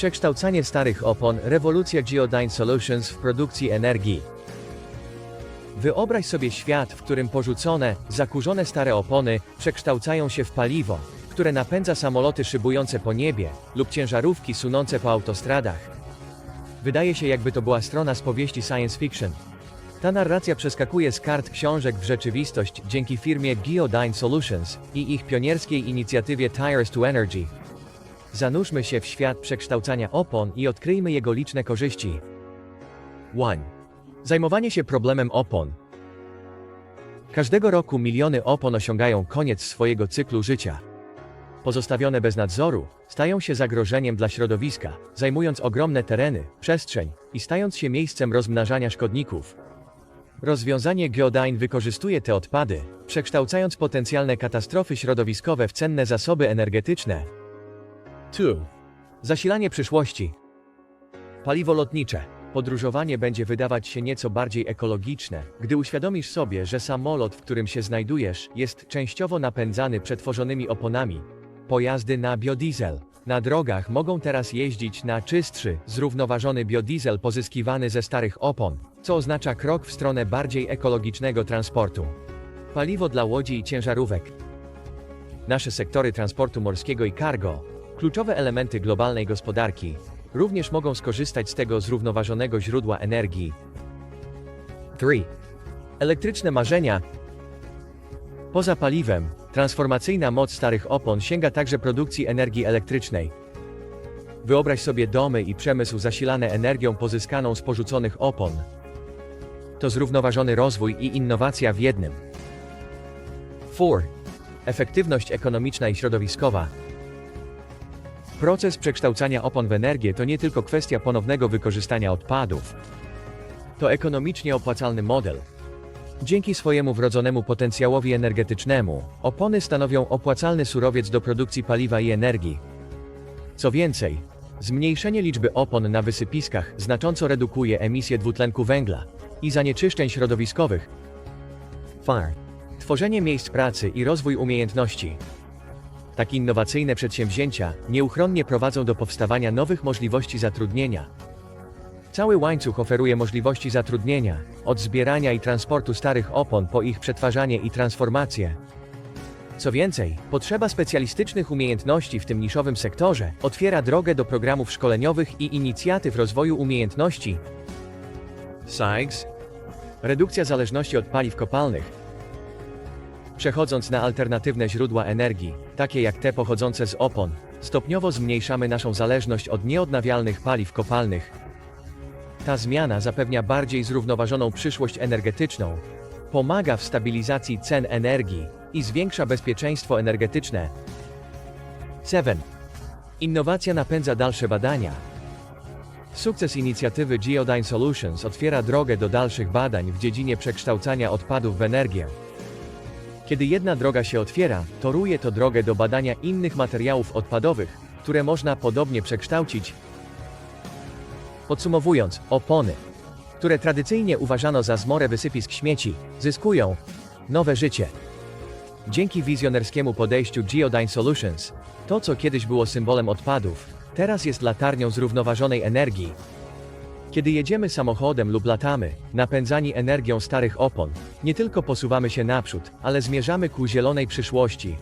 Przekształcanie starych opon, rewolucja Geodyne Solutions w produkcji energii. Wyobraź sobie świat, w którym porzucone, zakurzone stare opony przekształcają się w paliwo, które napędza samoloty szybujące po niebie lub ciężarówki sunące po autostradach. Wydaje się, jakby to była strona z powieści science fiction. Ta narracja przeskakuje z kart książek w rzeczywistość dzięki firmie Geodyne Solutions i ich pionierskiej inicjatywie Tires to Energy. Zanurzmy się w świat przekształcania opon i odkryjmy jego liczne korzyści. 1. Zajmowanie się problemem opon. Każdego roku miliony opon osiągają koniec swojego cyklu życia. Pozostawione bez nadzoru, stają się zagrożeniem dla środowiska, zajmując ogromne tereny, przestrzeń i stając się miejscem rozmnażania szkodników. Rozwiązanie Geodyne wykorzystuje te odpady, przekształcając potencjalne katastrofy środowiskowe w cenne zasoby energetyczne. 2. Zasilanie przyszłości. Paliwo lotnicze. Podróżowanie będzie wydawać się nieco bardziej ekologiczne, gdy uświadomisz sobie, że samolot, w którym się znajdujesz, jest częściowo napędzany przetworzonymi oponami. Pojazdy na biodiesel. Na drogach mogą teraz jeździć na czystszy, zrównoważony biodiesel pozyskiwany ze starych opon, co oznacza krok w stronę bardziej ekologicznego transportu. Paliwo dla łodzi i ciężarówek. Nasze sektory transportu morskiego i cargo, kluczowe elementy globalnej gospodarki, również mogą skorzystać z tego zrównoważonego źródła energii. 3. Elektryczne marzenia. Poza paliwem, transformacyjna moc starych opon sięga także produkcji energii elektrycznej. Wyobraź sobie domy i przemysł zasilane energią pozyskaną z porzuconych opon. To zrównoważony rozwój i innowacja w jednym. 4. Efektywność ekonomiczna i środowiskowa. Proces przekształcania opon w energię to nie tylko kwestia ponownego wykorzystania odpadów. To ekonomicznie opłacalny model. Dzięki swojemu wrodzonemu potencjałowi energetycznemu, opony stanowią opłacalny surowiec do produkcji paliwa i energii. Co więcej, zmniejszenie liczby opon na wysypiskach znacząco redukuje emisję dwutlenku węgla i zanieczyszczeń środowiskowych. Fire. Tworzenie miejsc pracy i rozwój umiejętności. Takie innowacyjne przedsięwzięcia nieuchronnie prowadzą do powstawania nowych możliwości zatrudnienia. Cały łańcuch oferuje możliwości zatrudnienia, od zbierania i transportu starych opon po ich przetwarzanie i transformację. Co więcej, potrzeba specjalistycznych umiejętności w tym niszowym sektorze otwiera drogę do programów szkoleniowych i inicjatyw rozwoju umiejętności. SAIGS Redukcja zależności od paliw kopalnych, Przechodząc na alternatywne źródła energii, takie jak te pochodzące z opon, stopniowo zmniejszamy naszą zależność od nieodnawialnych paliw kopalnych. Ta zmiana zapewnia bardziej zrównoważoną przyszłość energetyczną, pomaga w stabilizacji cen energii i zwiększa bezpieczeństwo energetyczne. 7. Innowacja napędza dalsze badania. Sukces inicjatywy Geodyne Solutions otwiera drogę do dalszych badań w dziedzinie przekształcania odpadów w energię. Kiedy jedna droga się otwiera, toruje to drogę do badania innych materiałów odpadowych, które można podobnie przekształcić. Podsumowując, opony, które tradycyjnie uważano za zmorę wysypisk śmieci, zyskują nowe życie. Dzięki wizjonerskiemu podejściu Geodyne Solutions, to co kiedyś było symbolem odpadów, teraz jest latarnią zrównoważonej energii. Kiedy jedziemy samochodem lub latamy, napędzani energią starych opon, nie tylko posuwamy się naprzód, ale zmierzamy ku zielonej przyszłości,